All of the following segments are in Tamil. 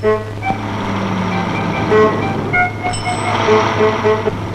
Thank you.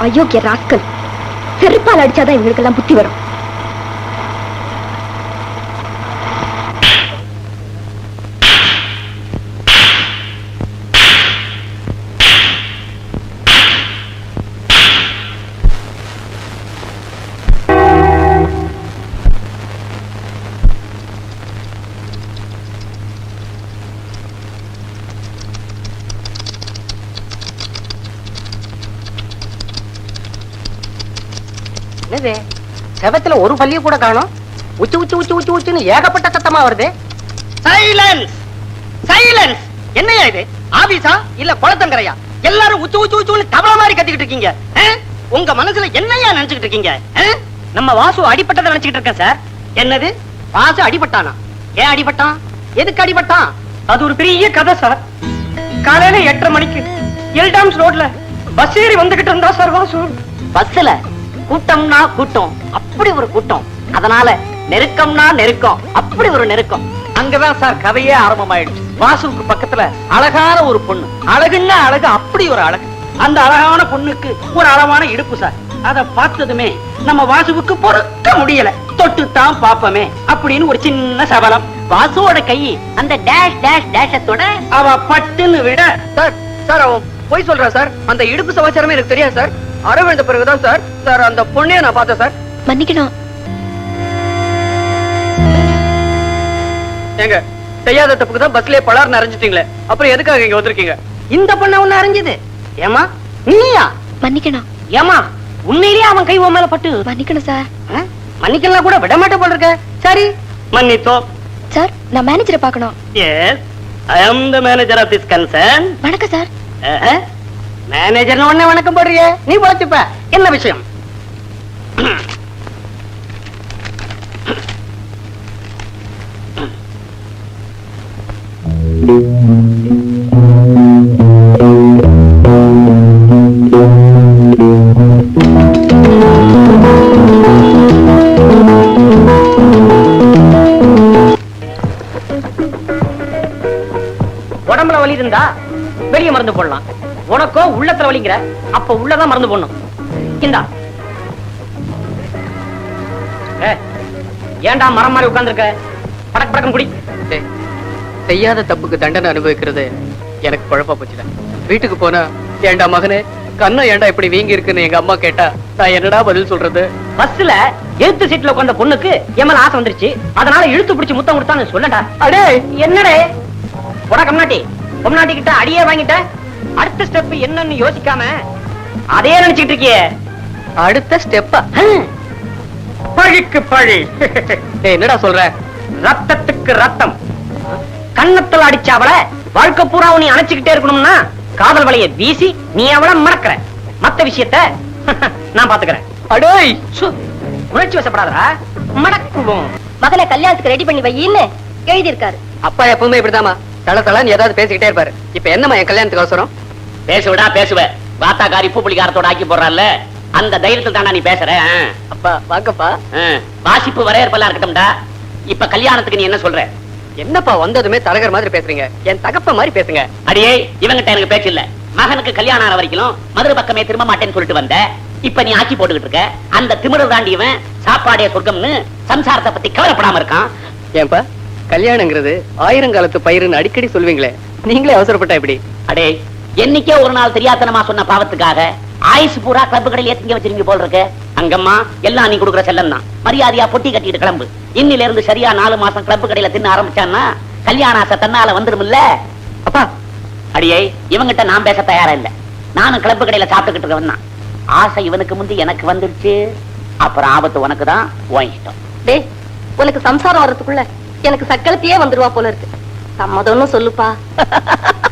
அயோக்கிய ராக்கள் செருப்பால் அடிச்சாதான் இவங்களுக்கெல்லாம் புத்தி வரும் என்னது செவத்துல ஒரு பள்ளிய கூட காணோம். உச்சு உச்சு உச்சு உச்சு உச்சுன்னு ஏகப்பட்ட சத்தமா வருது. சைலன்ஸ் சைலன்ஸ் என்னையா இது? ஆபீஸா? இல்ல குளத்தங்கரையா? எல்லாரும் உச்சு உச்சு உச்சுன்னு தவள மாதிரி கத்திக்கிட்டு இருக்கீங்க? உங்க மனசுல என்னையா நினைச்சுக்கிட்டு இருக்கீங்க? நம்ம வாசு அடிபட்டதை நினைச்சுக்கிட்டு இருக்கேன் சார். என்னது? வாசு அடிபட்டானா? ஏன் அடிபட்டான்? எதுக்கு அடிபட்டான்? அது ஒரு பெரிய கதை சார். காலையில எட்டரை மணிக்கு எல்டாம்ஸ் ரோட்ல பஸ் ஏறி வந்துகிட்டு இருந்தா சார் வாசு. பஸ்ல கூட்டம்னா கூட்டம். அப்படி ஒரு கூட்டம். அதனால நெருக்கம்னா நெருக்கம். அப்படி ஒரு நெருக்கம். அங்கதான் சார் கதையே ஆரம்பமாயிடுச்சு. வாசுவுக்கு பக்கத்துல அழகான ஒரு பொண்ணு. அழகுன்னா அழகு அப்படி ஒரு அழகு. அந்த அழகான பொண்ணுக்கு ஒரு அழகான இடுப்பு சார். அத பார்த்ததுமே நம்ம வாசுவுக்கு பொறுக்க முடியல. தொட்டு தான் பாப்பமே அப்படின்னு ஒரு சின்ன சபலம். வாசுவோட கை அந்த டேஷ் டேஷ் டேஷத்தோட அவ பட்டுன்னு விட சார் சார் அவன் போய் சொல்றான் சார். அந்த இடுப்பு சமாச்சாரமே எனக்கு தெரியாது சார். அரவிழ்ந்த பிறகுதான் சார். சார் அந்த பொண்ணைய நான் பார்த்தேன் சார். மன்னிக்கணும். ஏங்க செய்யாத தப்புக்கு தான் பஸ்லயே பலார் நிறைஞ்சிட்டீங்களே அப்புறம் எதுக்காக இங்க வந்திருக்கீங்க? இந்த பொண்ண ஒண்ணு அறிஞ்சது ஏமா நீயா? மன்னிக்கணும். ஏமா உண்மையிலேயே அவன் கை உன் மேல பட்டு. மன்னிக்கணும் சார்? மன்னிக்கலாம் கூட விட மாட்டே போல இருக்க. சரி. மன்னித்தோம் சார் நான் மேனேஜரை பார்க்கணும். Yes I am the manager of this concern வணக்கம் சார். மேனேஜர் உடனே வணக்கம் போடுறிய? நீ போச்சுப்ப என்ன விஷயம்? உள்ளத்துல வலிங்கிற அப்ப உள்ளதான் மருந்து போடணும். இந்தா. ஏ, ஏன்டா மரம் மாதிரி உட்கார்ந்திருக்க? படக்கு படக்கம் குடி. செய்யாத தப்புக்கு தண்டனை அனுபவிக்கிறது எனக்கு குழப்பா போச்சுடா. வீட்டுக்கு போனா ஏன்டா மகனே கண்ணா ஏன்டா இப்படி வீங்கி இருக்குன்னு எங்க அம்மா கேட்டா நான் என்னடா பதில் சொல்றது? பஸ்ல எழுத்து சீட்ல உட்கார்ந்த பொண்ணுக்கு எம்எல் ஆசை வந்துருச்சு. அதனால இழுத்து பிடிச்சு முத்தம் கொடுத்தான்னு சொல்லடா. அடே! என்னடே? உட கம்நாட்டி. பொம்நாட்டி கிட்ட அடியே வாங்கிட்ட. அடுத்த ஸ்டெப் என்னன்னு யோசிக்காம அதே நினைச்சிட்டு இருக்கியே. அடுத்த ஸ்டெப்பா ஹம். பழிக்கு பழி. என்னடா சொல்ற? ரத்தத்துக்கு ரத்தம். கன்னத்துல அடிச்ச அவள வாழ்க்கை பூரா நீ அணைச்சுக்கிட்டே இருக்கணும்னா காதல் வலைய வீசி நீ அவள மறக்கிற. மத்த விஷயத்த நான் பாத்துக்கிறேன். அடேய்! சு, உணர்ச்சி வசப்படாதடா. மடக்குவோம். மகனை கல்யாணத்துக்கு ரெடி பண்ணி வையின்னு எழுதி இருக்காரு அப்பா எப்பவுமே இப்படிதாம்மா. தல தலன்னு ஏதாவது பேசிக்கிட்டே இருப்பாரு. இப்ப என்னம்மா என் கல்யாணத்துக்கு அவசரம்? பேசுவடா பேசுவ. வாத்தாக்காரி உப்பு புளிகாரத்தோட ஆக்கி போடுறல்ல அந்த தைரியத்தில் தாண்டா நீ பேசுற. அப்பா வாங்கப்பா. ஆ, வாசிப்பு வரையறுப்பெல்லாம் இருக்கட்டும்டா. இப்ப கல்யாணத்துக்கு நீ என்ன சொல்ற? என்னப்பா வந்ததுமே தலகர் மாதிரி பேசுறீங்க? என் தகப்ப மாதிரி பேசுங்க. அடியே இவங்கிட்ட எனக்கு பேச்சு இல்ல. மகனுக்கு கல்யாணம் ஆன வரைக்கும் மதுரை பக்கமே திரும்ப மாட்டேன்னு சொல்லிட்டு வந்த. இப்ப நீ ஆக்கி போட்டுக்கிட்டு இருக்க. அந்த திமிரர் தாண்டியவன் சாப்பாடே சொர்க்கம்னு சம்சாரத்தை பத்தி கவலைப்படாம இருக்கான். ஏன்பா கல்யாணங்கிறது ஆயிரங்காலத்து பயிருன்னு அடிக்கடி சொல்வீங்களே. நீங்களே அவசரப்பட்டா எப்படி? அடே என்னைக்கே ஒரு நாள் தெரியாத்தனமா சொன்ன பாவத்துக்காக ஆயுசு பூரா கிளப்பு கடையில் ஏத்திங்க வச்சிருங்க போல் இருக்கு அங்கம்மா எல்லாம் நீ கொடுக்குற செல்லம் தான் மரியாதையா பொட்டி கட்டிட்டு கிளம்பு. இன்னில இருந்து சரியா நாலு மாசம் கிளப்பு கடையில தின்னு ஆரம்பிச்சான்னா கல்யாண ஆசை தன்னால வந்துருமில்ல அப்பா அடியை இவங்கிட்ட நான் பேச தயாரா இல்ல. நானும் கிளப்பு கடையில சாப்பிட்டுக்கிட்டு இருக்கவன் ஆசை இவனுக்கு முந்தி எனக்கு வந்துருச்சு. அப்புறம் ஆபத்து உனக்கு தான் உன் இஷ்டம். டேய் உனக்கு சம்சாரம் வர்றதுக்குள்ள எனக்கு சக்கலத்தையே வந்துருவா போல இருக்கு. சம்மதம்னு சொல்லுப்பா.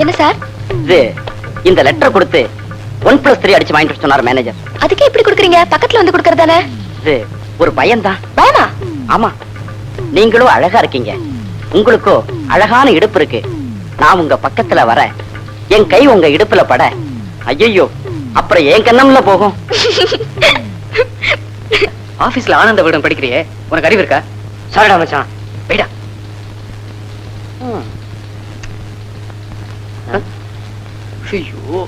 என்ன சார்? இது இந்த லெட்டர் கொடுத்து ஒன் பிளஸ் த்ரீ அடிச்சு வாங்கிட்டு வர சொன்னார் மேனேஜர் அதுக்கே இப்படி கொடுக்குறீங்க? பக்கத்துல வந்து கொடுக்கறதானே? இது ஒரு பயன்தான் பயமா? ஆமா. நீங்களும் அழகா இருக்கீங்க. உங்களுக்கோ அழகான இடுப்பு இருக்கு. நான் உங்க பக்கத்துல வர என் கை உங்க இடுப்புல பட. ஐயோ அப்புறம் என் கண்ணம்ல போகும். ஆபீஸ்ல ஆனந்த விடம் படிக்கிறியே? உனக்கு அறிவு இருக்கா? சாரிடா மச்சான் போயிடா. ஐயோ.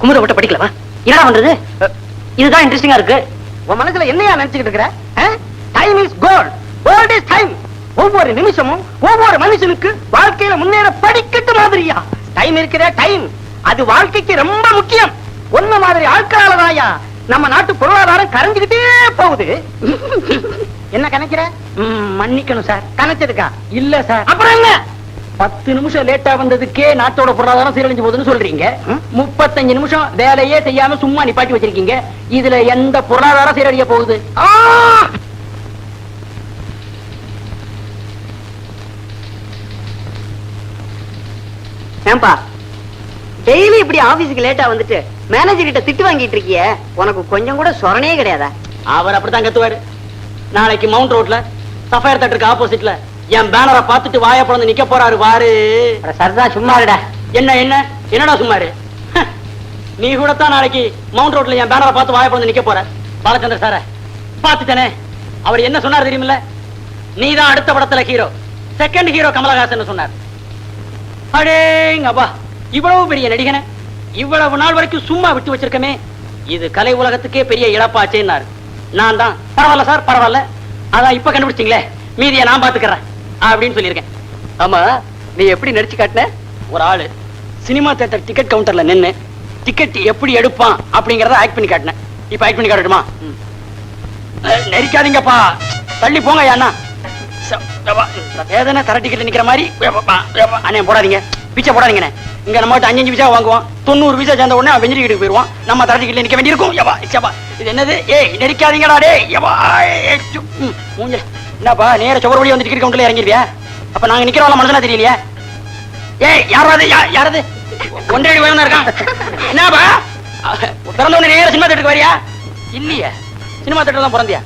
குமுத விட்ட படிக்கலாமா என்ன பண்றது? இதுதான் இன்ட்ரெஸ்டிங்கா இருக்கு. உன் மனசுல என்னையா நினைச்சுக்கிட்டு இருக்கிற? Time is gold gold is time ஒவ்வொரு நிமிஷமும் ஒவ்வொரு மனுஷனுக்கு வாழ்க்கையில முன்னேற படிக்கட்டு மாதிரியா? டைம் இருக்கிற டைம் அது வாழ்க்கைக்கு ரொம்ப முக்கியம். ஒன்ன மாதிரி ஆட்களாலதாயா நம்ம நாட்டு பொருளாதாரம் கரைஞ்சுக்கிட்டே போகுது. என்ன கணக்கிற? மன்னிக்கணும் சார். கணச்சதுக்கா இல்ல சார். அப்புறம் என்ன? பத்து நிமிஷம் லேட்டா வந்ததுக்கே நாட்டோட பொருளாதாரம் சீரழிஞ்சு போகுதுன்னு சொல்றீங்க. முப்பத்தஞ்சு நிமிஷம் வேலையே செய்யாம சும்மா நிப்பாட்டி வச்சிருக்கீங்க. இதுல எந்த பொருளாதாரம் சீரழிய போகுது! ஏன்பா டெய்லி இப்படி ஆபீஸ்க்கு லேட்டா வந்துட்டு மேனேஜர் கிட்ட திட்டு வாங்கிட்டு இருக்கிய? உனக்கு கொஞ்சம் கூட சொரணே கிடையாதா? அவர் அப்படித்தான் கத்துவாரு. நாளைக்கு மவுண்ட் ரோட்ல சஃபயர் தட்டுக்கு ஆப்போசிட்ல என் பேனரை பார்த்துட்டு வாய பிறந்து நிக்க போறாரு வாரு சரிதான் சும்மா இருடா என்ன என்ன? என்னடா சும்மாரு? நீ கூட தான் நாளைக்கு மவுண்ட் ரோட்ல என் பேனரை பார்த்து வாய பிறந்து நிக்க போற. பாலச்சந்திர சார பார்த்துட்டனே. அவர் என்ன சொன்னார் தெரியுமில்ல? நீதான் அடுத்த படத்துல ஹீரோ செகண்ட் ஹீரோ கமலஹாசன் சொன்னார். அடேங்கப்பா இவ்வளவு பெரிய நடிகனை இவ்வளவு நாள் வரைக்கும் சும்மா விட்டு வச்சிருக்கமே. இது கலை உலகத்துக்கே பெரிய இழப்பாச்சேன்னாரு. நான் தான். பரவாயில்ல சார் பரவாயில்ல. அதான் இப்ப கண்டுபிடிச்சிங்களே. மீதியை நான் பாத்துக்கிறேன். அப்படின்னு சொல்லியிருக்கேன். ஆமா நீ எப்படி நடிச்சு காட்டின? ஒரு ஆளு சினிமா தியேட்டர் டிக்கெட் கவுண்டர்ல நின்னு டிக்கெட் எப்படி எடுப்பான் அப்படிங்கறத ஆக்ட் பண்ணி காட்டினேன் இப்ப ஆக்ட் பண்ணி காட்டட்டுமா? நெரிக்காதீங்கப்பா. தள்ளி போங்க அண்ணா. வேதனை தர டிக்கெட் நிக்கிற மாதிரி அண்ணே போடாதீங்க. பிச்சை போடாதீங்கண்ணே இங்க நம்ம கிட்ட அஞ்சு விசா வாங்குவோம். தொண்ணூறு விசா சேர்ந்த உடனே வெஞ்சரி வீட்டுக்கு போயிருவான் நம்ம தர டிக்கெட்ல நிக்க வேண்டியிருக்கும். எப்பா இது என்னது? ஏய் நெரிக்காதீங்கடா டே எப்பா என்னப்பா நேர சுவர் வழி வந்து டிக்கெட் கவுண்டர்ல இறங்கிருவியா? அப்ப நாங்க நிக்கிறோம் மனசுனா தெரியலையா. ஏய் யாராவது யா- யாராவது ஒன்றரை உயர்ந்தா இருக்கான். என்னப்பா? பிறந்த உடனே நேர சினிமா தேட்டருக்கு வரியா? இல்லையே. சினிமா தேட்டர் தான் பிறந்தியா?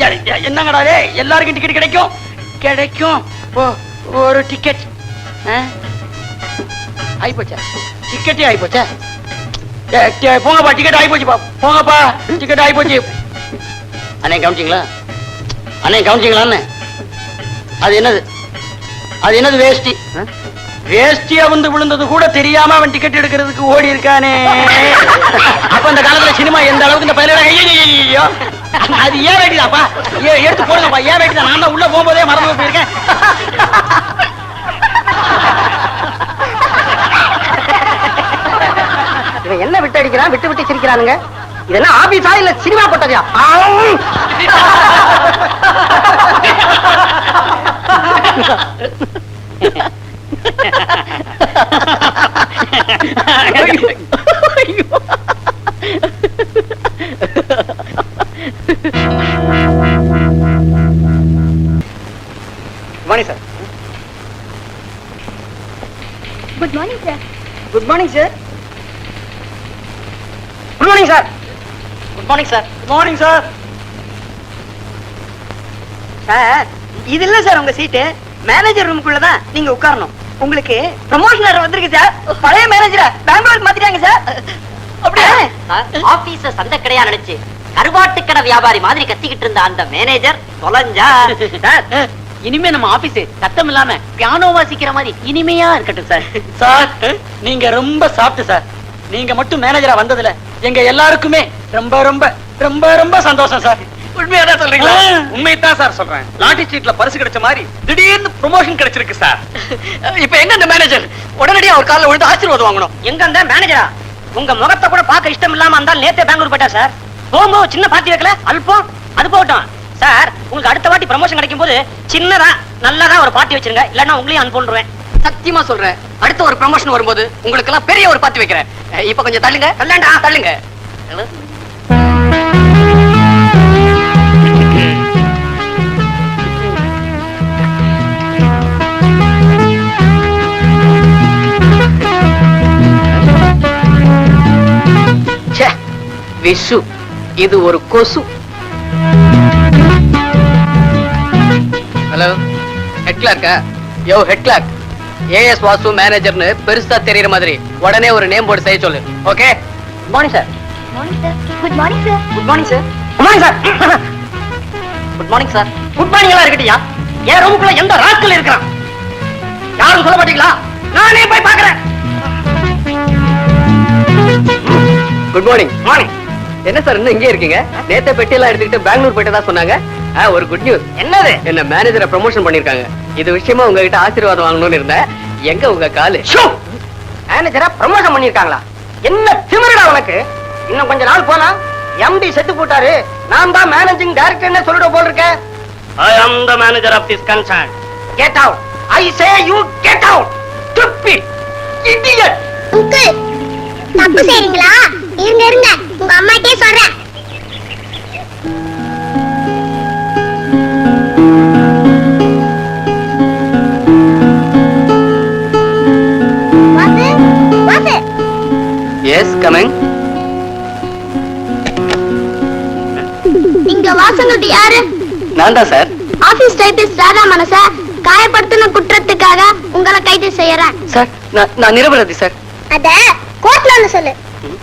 என்னங்கடாதே என்னங்கடா எல்லாருக்கும் டிக்கெட் கிடைக்கும். கிடைக்கும். ஓ ஒரு டிக்கெட் ஆயிப்போச்சா? டிக்கெட்டே ஆயிப்போச்சா? போங்கப்பா டிக்கெட் ஆயிப்போச்சுப்பா போங்கப்பா டிக்கெட் ஆயிப்போச்சு. அண்ணே கவனிச்சிங்களா? அண்ணே கவனிச்சிங்களான்னு அது என்னது? அது என்னது வேஷ்டி? வேஷ்டியா வந்து விழுந்தது கூட தெரியாம அவன் டிக்கெட் எடுக்கிறதுக்கு ஓடி இருக்கானே. அப்ப அந்த காலத்துல சினிமா எந்த அளவுக்கு இந்த ஐயோ அது ஏன் வேட்டிதாப்பா ஏ- எடுத்து போடுங்கப்பா ஏன் வேட்டிதான் நான் உள்ள போகும்போதே மறந்து போயிருக்கேன். இவன் என்ன விட்டு அடிக்கிறான்? விட்டு விட்டு சிரிக்கிறானுங்க. இதெல்லாம் ஆபீஸா இல்ல சினிமா போட்டதா Vani sir good morning sir good morning sir good morning sir morning sir good morning sir sir இது இல்ல சார் உங்க சீட்டு மேனேஜர் ரூமுக்குள்ள தான் நீங்க உட்காரணும். உங்களுக்கு ப்ரமோஷன் வந்திருக்கு சார் பழைய மேனேஜரை பெங்களூருக்கு மாத்திட்டாங்க சார் அப்படியே? ஆபீஸ சந்தை கடையா நினைச்சு கருவாட்டு கடை வியாபாரி மாதிரி கத்திக்கிட்டு இருந்த அந்த மேனேஜர் தொலைஞ்சா? சார் இனிமே நம்ம ஆபீஸ் சத்தம் இல்லாம பியானோ வாசிக்கிற மாதிரி இனிமையா இருக்கட்டும் சார் சார் நீங்க ரொம்ப சாப்பிட்டு சார் நீங்க மட்டும் மேனேஜரா வந்ததுல எங்க எல்லாருக்குமே ரொம்ப ரொம்ப ரொம்ப ரொம்ப சந்தோஷம் சார். உண்மையாதான் சொல்றீங்களா. உண்மையத்தான் சார் சொல்றேன். லாட்டரி சீட்ல பரிசு கிடைச்ச மாதிரி திடீர்னு ப்ரொமோஷன் கிடைச்சிருக்கு சார். இப்ப எங்க இந்த மேனேஜர் உடனடியா அவர் காலில் விழுந்து ஆசீர்வாதம் வாங்கணும். எங்க அந்த மேனேஜரா உங்க முகத்தை கூட பார்க்க இஷ்டம் இல்லாம இருந்தால் நேத்தே பெங்களூர் போயிட்டா சார். போகும்போது சின்ன பார்ட்டி வைக்கல? அல்பம் அது போகட்டும். சார் உங்களுக்கு அடுத்த வாட்டி ப்ரமோஷன் கிடைக்கும் போது சின்னதா நல்லதா ஒரு பார்ட்டி வச்சிருங்க. இல்லன்னா உங்களையும் அனுப்பிடுவேன் சத்தியமா சொல்றேன். அடுத்த ஒரு ப்ரமோஷன் வரும்போது உங்களுக்கு எல்லாம் பெரிய ஒரு பார்த்து வைக்கிறேன். இப்ப கொஞ்சம் தள்ளுங்க. தள்ளாண்டா. தள்ளுங்க. விஷு இது ஒரு கொசு. ஹலோ ஹெட் கிளார்க்கா யோ ஹெட் கிளார்க் ஏஎஸ் வாசு மேனேஜர்னு பெருசா தெரியற மாதிரி. உடனே ஒரு நேம் போர்டு செய்ய சொல்லு. Okay good morning sir good morning sir good morning sir good morning sir good morning sir good morning எல்லாம் இருக்கட்டியா? என் ரூமுக்குள்ள எந்த ராஸ்கல் இருக்கிறான்? யாரும் சொல்ல மாட்டீங்களா? நானே போய் பாக்குறேன் குட் மார்னிங் மார்னிங் என்ன சார் இன்னும் இங்கே இருக்கீங்க? நேத்த பெட்டி எல்லாம் எடுத்துக்கிட்டு பெங்களூர் போயிட்டதா சொன்னாங்க. ஆ, ஒரு குட் நியூஸ் என்னது? என்ன மேனேஜரை ப்ரமோஷன் பண்ணிருக்காங்க இது விஷயமா உங்ககிட்ட ஆசீர்வாதம் வாங்கணும்னு இருந்தேன். எங்க உங்க காலு? ஷோ! மேனேஜரா ப்ரமோஷன் பண்ணிருக்காங்களா என்ன திமிரடா உனக்கு? இன்னும் கொஞ்ச நாள் போனா எம்டி செத்து போட்டாரு. நான் தான் மேனேஜிங் டைரக்டர்னு சொல்லிட போல் இருக்கேன் I am the manager of this concern get out I say you get out stupid idiot uncle தப்பு செய்றீங்களா? இருங்க இருங்க. உங்க அம்மாட்டே சொல்றேன். எஸ் கமிங் இங்க வாசங்கிறது யாரு? நான் தான் சார் ஆபீஸ் டைபிஸ்ட் ராதா மனச காயப்படுத்தின குற்றத்துக்காக உங்களை கைது செய்யறேன். சார் நான் நிரபராதி சார் அத கோர்ட்ல சொல்லு.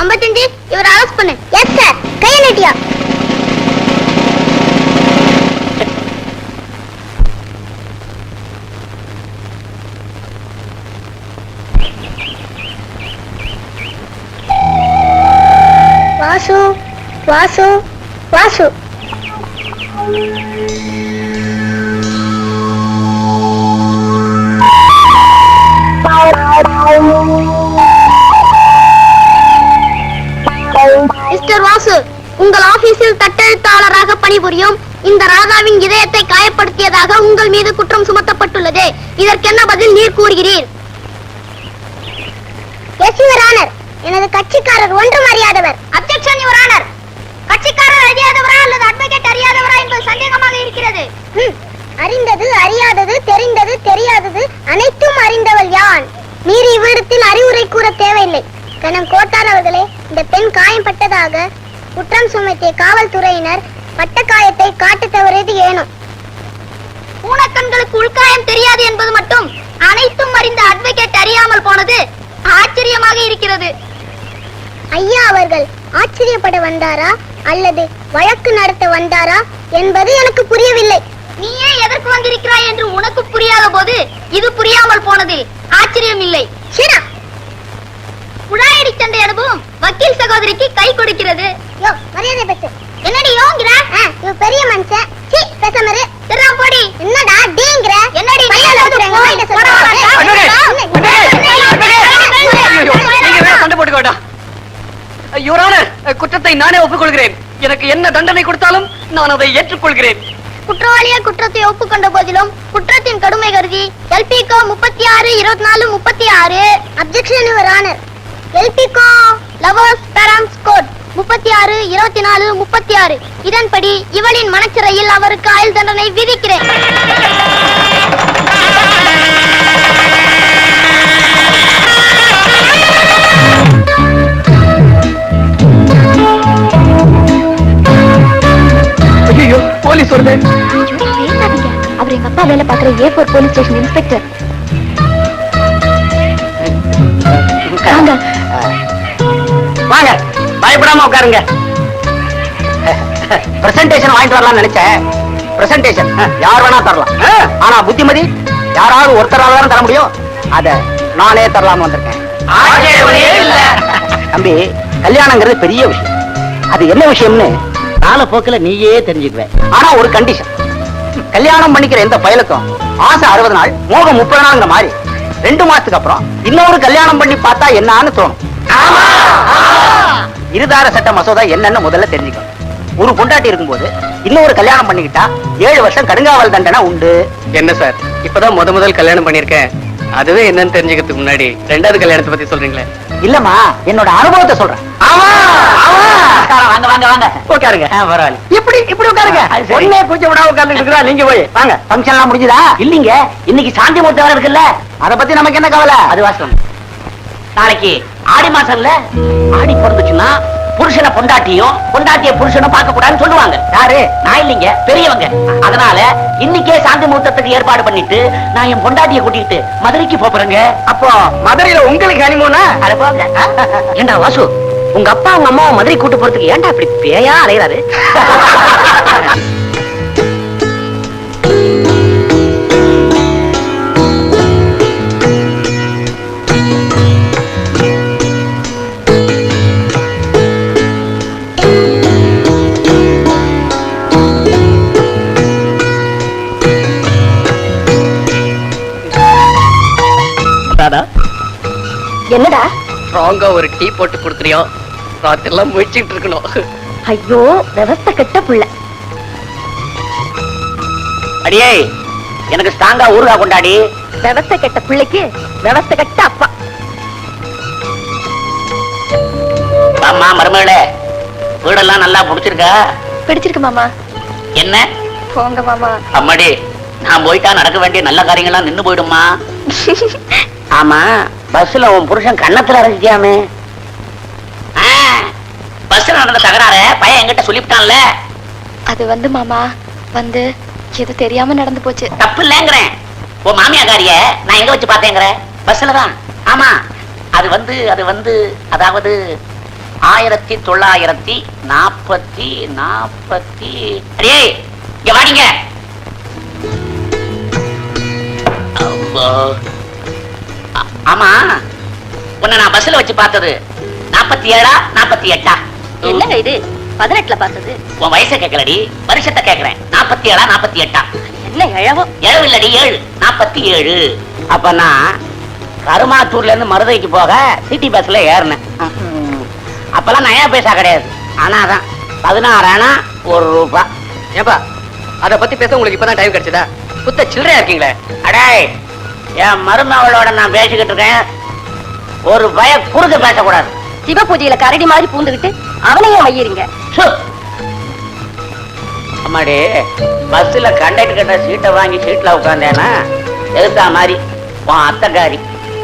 ஐம்பத்தஞ்சு இவர் அரெஸ்ட் பண்ணு. எஸ் சார் கையை நீட்டியா? வாசு வாசு வாசு. மிஸ்டர் வாசு உங்கள் ஆபீஸில் தட்டெழுத்தாளராக பணிபுரியும் இந்த ராதாவின் இதயத்தை காயப்படுத்தியதாக உங்கள் மீது குற்றம் சுமத்தப்பட்டுள்ளது. இதற்கென்ன பதில் நீர் கூறுகிறீர்? எனது கட்சிக்காரர் ஒன்றும் அறியாதவர். அப்ஜெக்ஷன் யுவர் ஆனர் கட்சிக்காரர் அறியாதவரா அல்லது அட்வொகேட் அறியாதவரா என்பது சந்தேகமாக இருக்கிறது. அறிந்தது அறியாதது தெரிந்தது தெரியாதது அனைத்தும் அறிந்தவள் யான்? நீர் இவ்விடத்தில் அறிவுரை கூற தேவையில்லை. கணம் கோட்டார் அவர்களே இந்த பெண் காயம்பட்டதாக குற்றம் சுமத்திய காவல்துறையினர் பட்ட காயத்தை காட்ட தவறியது ஏனும். பூனக்கண்களுக்கு உள்காயம் தெரியாது என்பது மட்டும் அனைத்தும் அறிந்த அட்வொகேட் அறியாமல் போனது ஆச்சரியமாக இருக்கிறது. ஐயா அவர்கள் ஆச்சரியப்பட வந்தாரா? அல்லது வழக்கு நடத்த வந்தாரா? என்பது எனக்கு புரியவில்லை. நீயே எதற்கு வந்திருக்கிறாய் என்று உனக்கு புரியாத போது இது புரியாமல் போனதில் ஆச்சரியம் இல்லை. குழாயடி சண்டை அனுபவம் வக்கீல் சகோதரிக்கு கை கொடுக்கிறது. யோ மரியாதை பேசு என்னடி யோங்கிற? இவ பெரிய மனுஷன். சீ பேசாம இரு திரும்ப போடி? என்னடா டீங்கற? என்னடி? சண்டை யுவரான குற்றத்தை நானே ஒப்புக்கொள்கிறேன். எனக்கு என்ன தண்டனை கொடுத்தாலும் நான் அதை ஏற்றுக்கொள்கிறேன். குற்றவாளியா குற்றத்தை ஒப்புக்கொண்ட போதிலும் குற்றத்தின் கடுமை கருதி எல்பிகோ முப்பத்தி ஆறு இருபத்தி நாலு முப்பத்தி ஆறு அப்செக்ஷன் யுவர் ஆனர் எல்பிகோ லவர்ஸ் பேரண்ட்ஸ் கோட் முப்பத்தி ஆறு இருபத்தி நாலு முப்பத்தி ஆறு இதன்படி இவளின் மனச்சிறையில் அவருக்கு ஆயுள் தண்டனை விதிக்கிறேன். வேலை பார்க்குற A four police station inspector வாங்க. வாங்க. பயப்படாம உட்காருங்க. பிரசன்டேஷன் வாங்கிட்டு வரலாம்னு நினைச்சேன். பிரசன்டேஷன் யார் வேணா தரலாம். ஆனா புத்திமதி யாராவது ஒருத்தரால தானே தர முடியும்? அத நானே தரலாம்னு வந்திருக்கேன். தம்பி கல்யாணங்கிறது பெரிய விஷயம். அது என்ன விஷயம்னு? காலப்போக்கில் நீயே தெரிஞ்சுக்குவேன் ஆனா ஒரு கண்டிஷன் கல்யாணம் பண்ணிக்கிற எந்த பயலுக்கும் ஆசை அறுபது நாள் மோகம் முப்பது நாள்ங்கிற மாதிரி. ரெண்டு மாசத்துக்கு அப்புறம் இன்னொரு கல்யாணம் பண்ணி பார்த்தா என்னன்னு தோணும். இருதார சட்ட மசோதா என்னன்னு முதல்ல தெரிஞ்சுக்கணும். ஒரு பொண்டாட்டி இருக்கும்போது இன்னொரு கல்யாணம் பண்ணிக்கிட்டா ஏழு வருஷம் கடுங்காவல் தண்டனை உண்டு. என்ன சார்? இப்பதான் முத முதல் கல்யாணம் பண்ணிருக்கேன் அதுவே என்னன்னு தெரிஞ்சுக்கிறதுக்கு முன்னாடி ரெண்டாவது கல்யாணத்தை பத்தி சொல்றீங்களே. இல்லம்மா என்னோட அனுபவத்தை சொல்றேன். வாங்க வாங்க வாங்க உட்காருங்க. பரவாயில்ல. இப்படி இப்படி உட்காருங்க. ஒண்ணே கொஞ்சம் விடாம உட்கார்ந்து இருக்கிறா நீங்க போய் வாங்க. ஃபங்க்ஷன் எல்லாம் முடிஞ்சதா? இல்லீங்க. இன்னைக்கு சாந்தி முகூர்த்தம் வேற இருக்குல்ல. அத பத்தி நமக்கு என்ன கவலை? அது வாசம் நாளைக்கு ஆடி மாசம்ல ஆடி பிறந்துச்சுன்னா புருஷனை பொண்டாட்டியும் பொண்டாட்டிய புருஷனும் பார்க்க கூடாதுன்னு சொல்லுவாங்க. யாரு? நான் இல்லைங்க. பெரியவங்க. அதனால இன்னைக்கே சாந்தி முகூர்த்தத்துக்கு ஏற்பாடு பண்ணிட்டு நான் என் பொண்டாட்டிய கூட்டிட்டு மதுரைக்கு போறேங்க. அப்போ மதுரையில உங்களுக்கு ஹனிமூனா அட போங்க. ஏண்டா வாசு? உங்க அப்பா உங்க அம்மாவை மதுரை கூட்டு போறதுக்கு ஏன்டா அப்படி பேயா அலையறாரு? என்னடா? ஸ்ட்ராங்கா ஒரு டீ போட்டு கொடுத்துறியோ ராத்திரி எல்லாம் முயற்சிட்டு இருக்கணும் ஐயோ விவஸ்த கெட்ட புள்ள. அடியே எனக்கு ஸ்ட்ராங்கா ஊறுகாய் கொண்டாடி. விவஸ்த கெட்ட பிள்ளைக்கு விவஸ்த கெட்ட அப்பா. அம்மா மருமகளே வீடெல்லாம் நல்லா புடிச்சிருக்கா பிடிச்சிருக்கு மாமா. என்ன? போங்க மாமா. அம்மாடி நான் போயிட்டா நடக்க வேண்டிய நல்ல காரியங்கள்லாம் நின்னு போயிடுமா ஆமா பஸ்ல உன் புருஷன் கண்ணத்துல பஸ்ல நடந்த தகராற பையன் என்கிட்ட சொல்லிவிட்டான்ல? அது வந்து மாமா வந்து ஏதோ தெரியாம நடந்து போச்சு. தப்பு இல்லைங்கிறேன் உன் மாமியாக்காரிய நான் எங்க வச்சு பார்த்தேங்கிற? பஸ்ல தான். ஆமா அது வந்து அது வந்து அதாவது ஆயிரத்தி தொள்ளாயிரத்தி நாற்பத்தி நாற்பத்தி அடே இங்க வாடிங்க. ஆமா உன்னை நான் பஸ்ல வச்சு பார்த்தது. நாற்பத்தி ஏழா நாற்பத்தி எட்டா? என்னங்க இது? பதினெட்டுல பார்த்தது. உன் வயசை கேட்கலடி. வருஷத்தை கேட்கிறேன். நாற்பத்தி ஏழா நாற்பத்தி எட்டா என்ன இழவோ? ஏழு இல்லடி ஏழு. நாற்பத்தி ஏழு அப்ப நான் கருமாத்தூர்ல இருந்து மருதைக்கு போக சிட்டி பஸ்ல ஏறினேன். அப்பெல்லாம் நயா பைசா கிடையாது. ஆனாதான் பதினாறு ஆனா ஒரு ரூபாய் ஏப்பா அத பத்தி பேச உங்களுக்கு இப்பதான் டைம் கிடைச்சதா? புத்த சில்லறையா இருக்கீங்களே. அடே என் மருமகளோட நான் பேசிக்கிட்டு இருக்கேன். ஒரு பய குறுக்க பேசக்கூடாது. சிவ பூஜையில கரடி மாதிரி பூந்துகிட்டு அவனையும் மையறீங்க. சு. அம்மாடி பஸ்ல கண்டக்டர் கிட்ட சீட்டை வாங்கி சீட்ல உட்காந்தேனா எதிர்த்தா மாதிரி உன் அத்தைக்காரி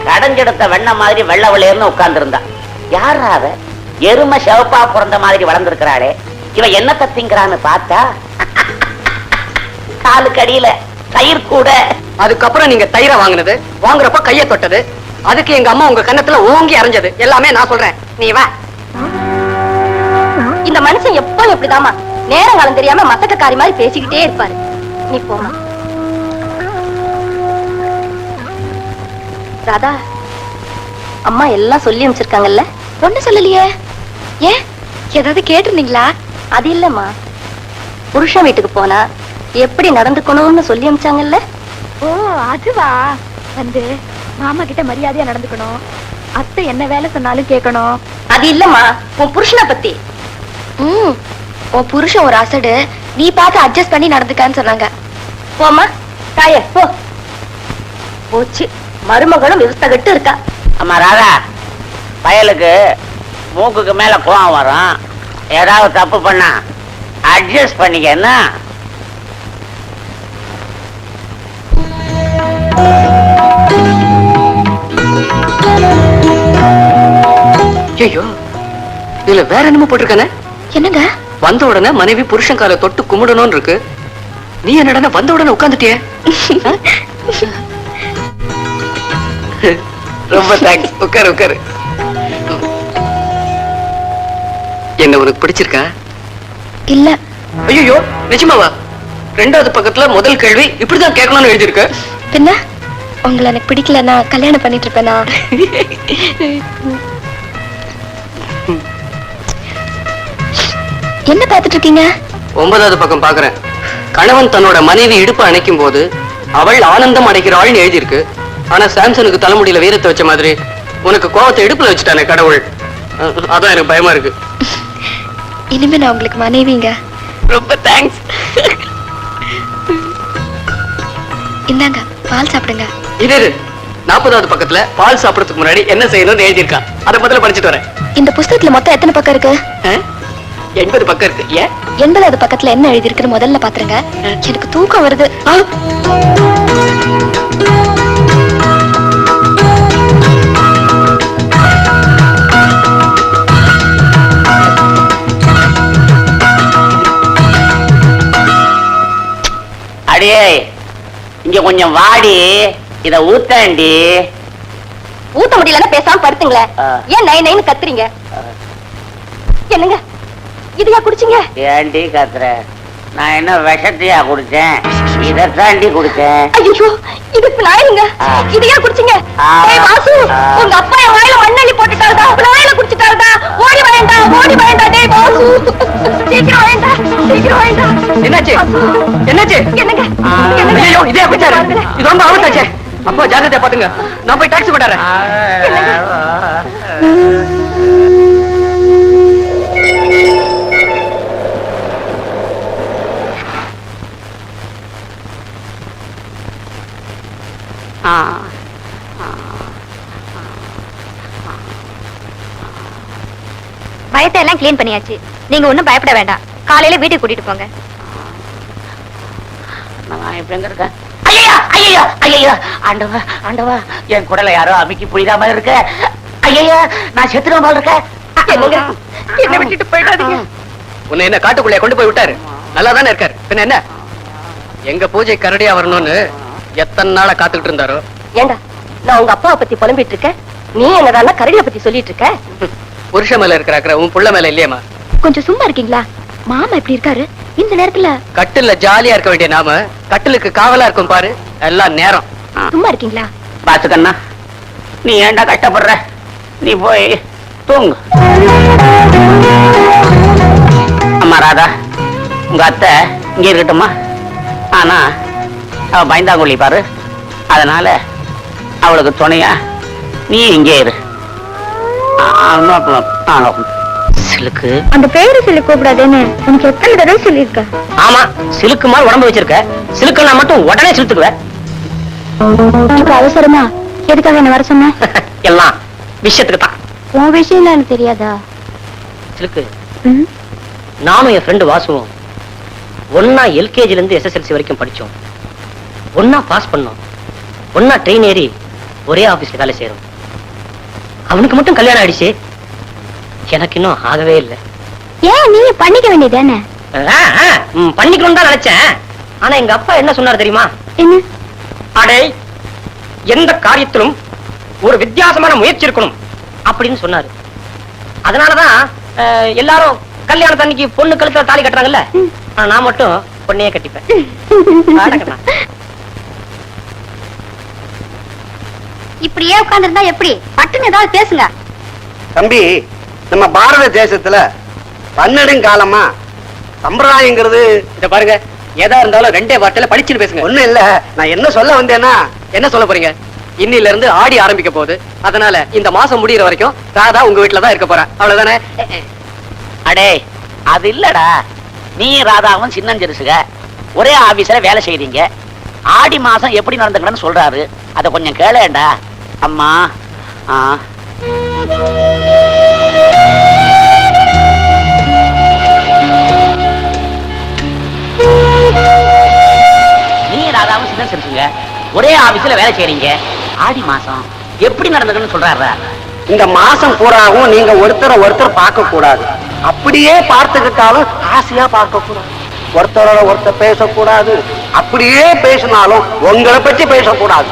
கடைஞ்செடுத்த வெண்ண மாதிரி வெள்ள வெள்ளையர்னு உட்கார்ந்திருந்தா யாரா அவ? எருமை சிவப்பா பிறந்த மாதிரி வளர்ந்திருக்கிறாளே. இவ என்ன தத்திங்கிறான்னு பார்த்தா காலுக்கு அடியில தயிர் கூட. அதுக்கப்புறம் நீங்க தயிரை வாங்குனது வாங்குறப்ப கைய தொட்டது அதுக்கு எங்க அம்மா உங்க கன்னத்துல ஓங்கி அரைஞ்சது. எல்லாமே நான் சொல்றேன். நீ வா. இந்த மனுஷன் எப்போ எப்படிதாம்மா? நேரம் காலம் தெரியாம மத்தக்கக்காரி மாதிரி பேசிக்கிட்டே இருப்பாரு. நீ போமா ராதா அம்மா எல்லாம் சொல்லி அனுப்பிச்சிருக்காங்கல்ல? ஒண்ணு சொல்லலையே. ஏன்? ஏதாவது கேட்டிருந்தீங்களா? அது இல்லம்மா. புருஷன் வீட்டுக்கு போனா எப்படி நடந்துக்கணும்னு சொல்லி அனுப்பிச்சாங்கல்ல? ஓ அதுவா? வந்து மாமா கிட்ட மரியாதையா நடந்துக்கணும். அத்தை என்ன வேலை சொன்னாலும் கேட்கணும். அது இல்லம்மா. உன் புருஷனை பத்தி. ம் உன் புருஷன் ஒரு அசடு. நீ பார்த்து அட்ஜஸ்ட் பண்ணி நடந்துக்கான்னு சொன்னாங்க. போம்மா தாயே போ. போச்சு. மருமகளும் விவஸ்தகட்டு இருக்கா. அம்மா ராதா. பயலுக்கு மூக்குக்கு மேல கோவம் வரும். ஏதாவது தப்பு பண்ணா அட்ஜஸ்ட் பண்ணிக்க என்ன? ஐயோ இதுல வேற என்னமோ போட்டிருக்கானே? என்னங்க? வந்த உடனே மனைவி புருஷன் காலை தொட்டு கும்பிடணும்னு இருக்கு. நீ என்னடா வந்த உடனே உட்காந்துட்டியே ரொம்ப தேங்க்ஸ் உட்காரு உட்காரு. என்ன உனக்கு பிடிச்சிருக்கா? இல்ல. ஐயோ நிஜமாவா? ரெண்டாவது பக்கத்துல முதல் கேள்வி இப்படிதான் கேட்கணும்னு எழுதியிருக்கு. பின்ன? உங்களை எனக்கு பிடிக்கலன்னா கல்யாணம் பண்ணிட்டு இருப்பேனா? என்ன பார்த்துட்டு இருக்கீங்க ஒன்பதாவது பக்கம் பாக்குறேன் கணவன் தன்னோட மனைவி இடுப்பு அணைக்கும் போது அவள் ஆனந்தம் அடைகிறாள்னு எழுதியிருக்கு. ஆனா சாம்சனுக்கு தலைமுடியில வீரத்தை வச்ச மாதிரி உனக்கு கோவத்தை இடுப்புல வச்சுட்டானே கடவுள். அதான் எனக்கு பயமா இருக்கு. இனிமே நான் உங்களுக்கு மனைவிங்க. ரொம்ப தேங்க்ஸ் இந்தாங்க பால் சாப்பிடுங்க. இது. நாற்பதாவது பக்கத்துல பால் சாப்பிடறதுக்கு முன்னாடி என்ன செய்யணும்னு எழுதியிருக்கான் அதை முதல்ல படிச்சுட்டு வரேன். இந்த புஸ்தகத்துல மொத்தம் எத்தனை பக்கம் இருக்கு? எண்பது பக்கம் இருக்கு. ஏன்? எண்பதாவது பக்கத்துல என்ன எழுதியிருக்குன்னு முதல்ல பாத்துருங்க. எனக்கு தூக்கம் வருது. அடியே இங்க கொஞ்சம் வாடி. இத ஊத்தாண்டி. ஊத்த முடியலன்னா பேசாம படுத்துங்களேன். ஏன் நை நைன்னு கத்துறீங்க? என்னங்க? இதையா குடிச்சீங்க. ஏண்டி கத்துற? நான் என்ன விஷத்தையா குடிச்சேன்? இத தாண்டி குடிச்சேன். ஐயோ இதுக்கு நாயுங்க. இதையா குடிச்சீங்க. ஏய் வாசு. உங்க அப்பா என் வாயில மண்ணள்ளி போட்டுட்டாருடா. வாயில குடிச்சிட்டாருடா. ஓடி வேண்டா ஓடி வேண்டா டேய் வாசு. சீக்கிரம் வேண்டா சீக்கிரம் வேண்டா என்னாச்சு? என்னாச்சு? என்னங்க? ஐயோ இதே பாருங்களேன். இது ரொம்ப ஆபத்தாச்சே. அப்பா ஜாக்கிரதையா பாத்துங்க. நான் போய் டாக்ஸி போட்டாரேன் பயத்தை எல்லாம் கிளீன் பண்ணியாச்சு நீங்க ஒண்ணும் பயப்பட வேண்டாம் காலையில வீட்டுக்கு கூட்டிட்டு போங்க நான் இப்ப எங்க இருக்கேன் ஐயா ஐயா ஐயா ஆண்டவா ஆண்டவா என் குடலை யாரோ அமுக்கி மாதிரி இருக்க ஐயா நான் செத்துருவ போல இருக்க என்ன விட்டுட்டு போயிடாதீங்க உன்னை என்ன காட்டுக்குள்ளே கொண்டு போய் விட்டாரு நல்லா தானே இருக்காரு பின்ன என்ன எங்க பூஜை கரடியா வரணும்னு எத்தனை நாளா காத்துக்கிட்டு இருந்தாரோ? ஏண்டா நான் உங்க அப்பாவை பத்தி புலம்பிட்டு இருக்கேன். நீ என்னடான்னா கரடியை பத்தி சொல்லிட்டு இருக்க. புருஷ மேல இருக்கிற அக்கறை உன் புள்ள மேல இல்லையேம்மா? கொஞ்சம் சும்மா இருக்கீங்களா? மாமா எப்படி இருக்காரு? இந்த நேரத்துல கட்டில்ல ஜாலியா இருக்க வேண்டிய நாம கட்டிலுக்கு காவலா இருக்கும் பாரு எல்லாம் நேரம். சும்மா இருக்கீங்களா? பாத்துக்கண்ணா நீ ஏன்டா கஷ்டப்படுற? நீ போய் தூங்கு. அம்மா ராதா உங்க அத்தை இங்க இருக்கட்டுமா ஆனா அவ பயந்தாங்குழி பாரு. அதனால அவளுக்கு துணையா நீ இங்கே இரு. சிலுக்கு. அந்த பேரு சொல்லி கூப்பிடாதேன்னு உனக்கு எத்தனை தடவை சொல்லியிருக்க? ஆமா சிலுக்கு மாதிரி உடம்பு வச்சிருக்க. சிலுக்குனா மட்டும் உடனே சிலுத்துக்குவேன் இப்ப அவசரமா? எதுக்காக என்ன வர சொன்ன? எல்லாம் விஷயத்துக்கு தான். உன் விஷயம் எனக்கு தெரியாதா? சிலுக்கு ம்? நானும் என் ஃப்ரெண்டு வாசுவோம் ஒன்னா எல்கேஜில இருந்து எஸ்எஸ்எல்சி வரைக்கும் படிச்சோம். ஒன்னா பாஸ் பண்ணோம். ஒன்னா ட்ரெயின் ஏறி ஒரே ஆபீஸ்ல வேலை செய்யறோம் அவனுக்கு மட்டும் கல்யாணம் ஆயிடுச்சு. எனக்கு இன்னும் ஆகவே இல்லை. ஏன் நீ பண்ணிக்க வேண்டியதானே பண்ணிக்கணும் தான் நினைச்சேன். ஆனா எங்க அப்பா என்ன சொன்னார் தெரியுமா? அடே எந்த காரியத்திலும் ஒரு வித்தியாசமான முயற்சி இருக்கணும் அப்படின்னு சொன்னாரு. அதனாலதான் எல்லாரும் கல்யாணத்து அன்னைக்கு பொண்ணு கழுத்துல தாலி கட்டுறாங்கல்ல? நான் மட்டும் பொண்ணையே கட்டிப்பேன். இப்படியே உட்கார்ந்திருந்தா எப்படி? பட்டுன்னு ஏதாவது பேசுங்க. தம்பி நம்ம பாரத தேசத்துல பன்னெடுங்காலமா சம்பிரதாயங்கிறது இத பாருங்க எதா இருந்தாலும் ரெண்டே வார்த்தையில படிச்சுட்டு பேசுங்க. ஒண்ணும் இல்ல. நான் என்ன சொல்ல வந்தேன்னா என்ன சொல்ல போறீங்க? இன்னில இருந்து ஆடி ஆரம்பிக்க போகுது. அதனால இந்த மாசம் முடியிற வரைக்கும் ராதா உங்க வீட்டுல தான் இருக்க போறேன் அவ்வளவுதானே? அடே அது இல்லடா. நீ ராதாவும் சின்னஞ்சிறுசுக ஒரே ஆபீஸ்ல வேலை செய்றீங்க. ஆடி மாசம் எப்படி நடந்துக்கணும்னு சொல்றாரு. அத கொஞ்சம் கேளேண்டா. அம்மா. ஆ. நீ ராதாவும் சின்ன செஞ்சுங்க ஒரே ஆபீஸ்ல வேலை செய்யறீங்க ஆடி மாசம் எப்படி நடந்துக்கணும்னு சொல்றாரு இந்த மாசம் பூராவும் நீங்க ஒருத்தரை ஒருத்தர் பார்க்க கூடாது. அப்படியே பார்த்துக்கிட்டாலும் ஆசையா பார்க்க கூடாது. ஒருத்தரோட ஒருத்தர் பேசக்கூடாது. அப்படியே பேசினாலும் உங்களை பற்றி பேசக்கூடாது.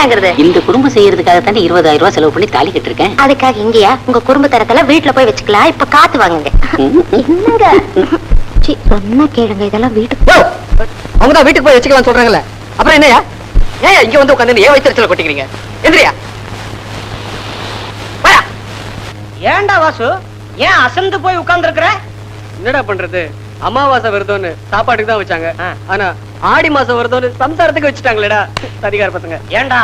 வாங்குறது இந்த குடும்பம் செய்யறதுக்காக தானே இருபதாயிரம் ரூபாய் செலவு பண்ணி தாலி கட்டிருக்கேன். அதுக்காக இங்கயா? உங்க குடும்ப தரத்துல வீட்டுல போய் வச்சுக்கலாம். இப்ப காத்து வாங்குங்க. என்னங்க? சீ, சொன்னா கேளுங்க. இதெல்லாம் வீட்டுக்கு அவங்க தான் வீட்டுக்கு போய் வச்சுக்கலாம் சொல்றாங்கல்ல. அப்புறம் என்னையா ஏன் இங்க வந்து உட்காந்து ஏன் வயிற்றுல கொட்டிக்கிறீங்க? எந்திரியா. ஏன்டா வாசு? ஏன் அசந்து போய் உட்கார்ந்து என்னடா பண்றது? அமாவாசை விரதம்னு சாப்பாட்டுக்கு தான் வச்சாங்க. ஆனா ஆடி மாசம் விரதம்னு சம்சாரத்துக்கு வச்சுட்டாங்களேடா. அதிகார பசங்க ஏன்டா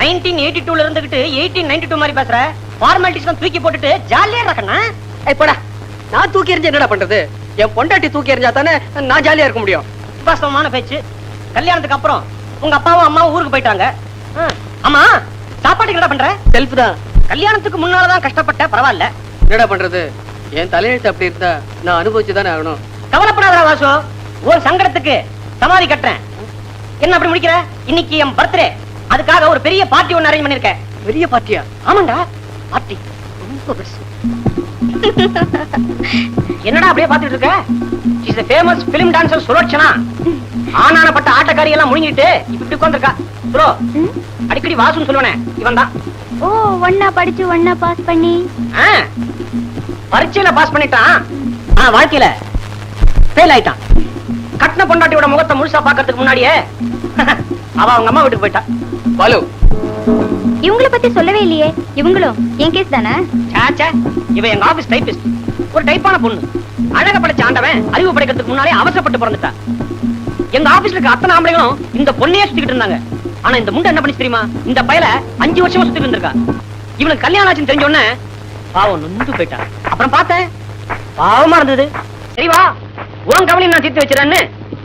நைன்டீன் எயிட்டி டூல இருந்துகிட்டு எயிட்டீன் நைன்டி டூ மாதிரி பேசுற? ஃபார்மாலிட்டிஸ் தூக்கி போட்டுட்டு ஜாலியா இருக்கண்ணா ஏய் போடா. நான் தூக்கி எறிஞ்சு என்னடா பண்றது? என் பொண்டாட்டி தூக்கி எறிஞ்சா தானே நான் ஜாலியா இருக்க முடியும்? வாஸ்தவமான பேச்சு. கல்யாணத்துக்கு அப்புறம் உங்க அப்பாவும் அம்மாவும் ஊருக்கு போயிட்டாங்க. ஆமா சாப்பாட்டுக்கு என்னடா பண்ற? செல்ஃப் தான். கல்யாணத்துக்கு முன்னாலதான் கஷ்டப்பட்ட பரவாயில்ல. என்னடா பண்றது? என் தலையெழுத்து அப்படி இருந்தா நான் அனுபவிச்சு தானே ஆகணும். கவலைப்படாத வாசு. ஒரு சங்கடத்துக்கு சமாதி கட்டுறேன். என்ன அப்படி முடிக்கிற? இன்னைக்கு என் பர்த்டே அதுக்காக ஒரு பெரிய பார்ட்டி ஒன்னு அரேஞ்ச் பண்ணிருக்கேன் பெரிய பார்ட்டியா ஆமாண்டா. பார்ட்டி ரொம்ப பெருசு. என்னடா அப்படியே பாத்துட்டு இருக்க? Is famous film dancer Sulochana ஆனானப்பட்ட ஆட்டக்காரி எல்லாம் முழுங்கிட்டு இப்படி இப்படி உட்கார்ந்திருக்கா. சுலோ அடிக்கடி வாசுன்னு சொல்லுவனே. இவன் தான். ஓ ஒன்னா படிச்சு ஒன்னா பாஸ் பண்ணி. பரீட்சையில பாஸ் பண்ணிட்டான். ஆனா வாழ்க்கையில ஃபெயில் ஆயிட்டான். கட்டின பொண்டாட்டியோட முகத்தை முழுசா பாக்கிறதுக்கு முன்னாடியே அவ அவங்க அம்மா வீட்டுக்கு போயிட்டா. பாலு. இவங்கள பத்தி சொல்லவே இல்லையே. இவங்களும் என் கேஸ் தானே? சாச்சா இவ எங்க ஆபீஸ் டைபிஸ்ட் ஒரு டைப்பான பொண்ணு. அழக படைச்ச ஆண்டவன் அறிவு படைக்கிறதுக்கு முன்னாலே அவசரப்பட்டு பிறந்துட்டா. எங்க ஆபீஸ்ல இருக்க அத்தனை ஆம்பளைங்களும் இந்த பொண்ணையே சுத்திக்கிட்டு இருந்தாங்க. ஆனா இந்த முண்டை என்ன பண்ணி தெரியுமா? இந்த பயல அஞ்சு வருஷமா சுத்திட்டு இருந்திருக்கா. இவனுக்கு கல்யாணம் ஆச்சுன்னு தெரிஞ்ச உடனே பாவம் நொந்து போயிட்டா. அப்புறம் பார்த்தேன் பாவமா இருந்தது. சரி வா. உன் கவலையும் நான் தீர்த்து வச்சிடறேன்னு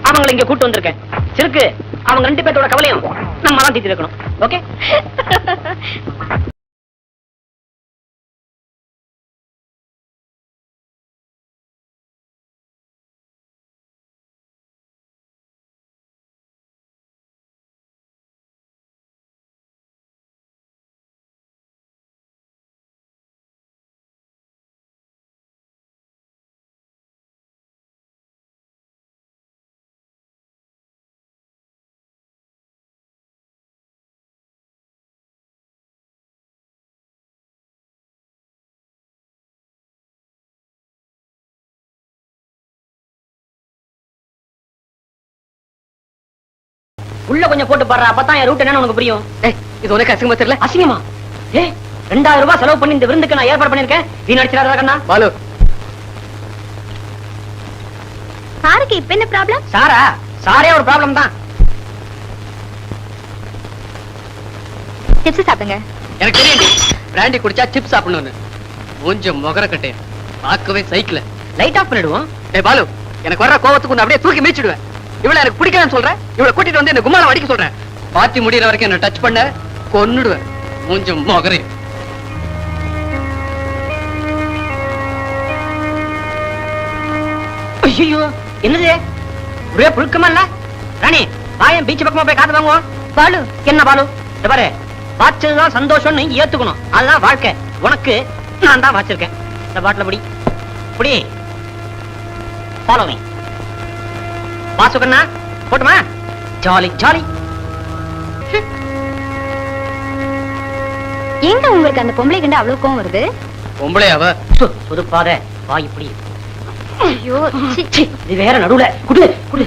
அவங்களை இங்க கூட்டு வந்திருக்கேன். சிறுக்கு அவங்க ரெண்டு பேர்த்தோட கவலையும் நம்ம தான் தீர்த்து வைக்கணும். ஓகே உள்ள கொஞ்சம் போட்டு பாடுற அப்பதான் என் ரூட் என்னன்னு உனக்கு புரியும். இது உனக்கு அசிங்கமா தெரியல? அசிங்கமா? ஏ ரெண்டாயிரம் ரூபாய் செலவு பண்ணி இந்த விருந்துக்கு நான் ஏற்பாடு பண்ணிருக்கேன் நீ நடிச்சிடாத கண்ணா பாலு. சாருக்கு இப்ப என்ன ப்ராப்ளம் சாரா சாரே ஒரு ப்ராப்ளம் தான். சாப்பிடுங்க. எனக்கு தெரியும் பிராண்டி குடிச்சா சிப்ஸ் சாப்பிடணும்னு. மூஞ்ச முகர கட்டையா பார்க்கவே சைக்கிள் லைட் ஆஃப் பண்ணிடுவோம். டேய் பாலு எனக்கு வர்ற கோவத்துக்கு அப்படியே தூக்கி மீச்சிடுவேன் இவள எனக்கு பிடிக்கலன்னு சொல்றேன் இவளை கூட்டிட்டு வந்து என்ன கும்மாளம் அடிக்க சொல்றேன் பாத்தி முடியற வரைக்கும் என்ன டச் பண்ண கொன்னுடுவேன். மூஞ்ச முகரே ஐயோ என்னது? ஒரே புழுக்கமா இல்ல? ராணி வாயம் பீச் பக்கமா போய் காத்து வாங்குவோம். பாலு என்ன பாலு? பாரு வாச்சதுதான் சந்தோஷம்னு ஏத்துக்கணும். அதுதான் வாழ்க்கை. உனக்கு நான் தான் வாச்சிருக்கேன். இந்த பாட்டில் புடி. புடி. ஃபாலோ மீ வாசுகண்ணா போட்டுமா? Jolly jolly. எங்க உங்களுக்கு அந்த பொம்பளை கண்டு அவ்வளவு கோவம் வருது? பொம்பளையாவ புதுப்பாத வா இப்படி. ஐயோ இது வேற நடுவுல. குடு குடு.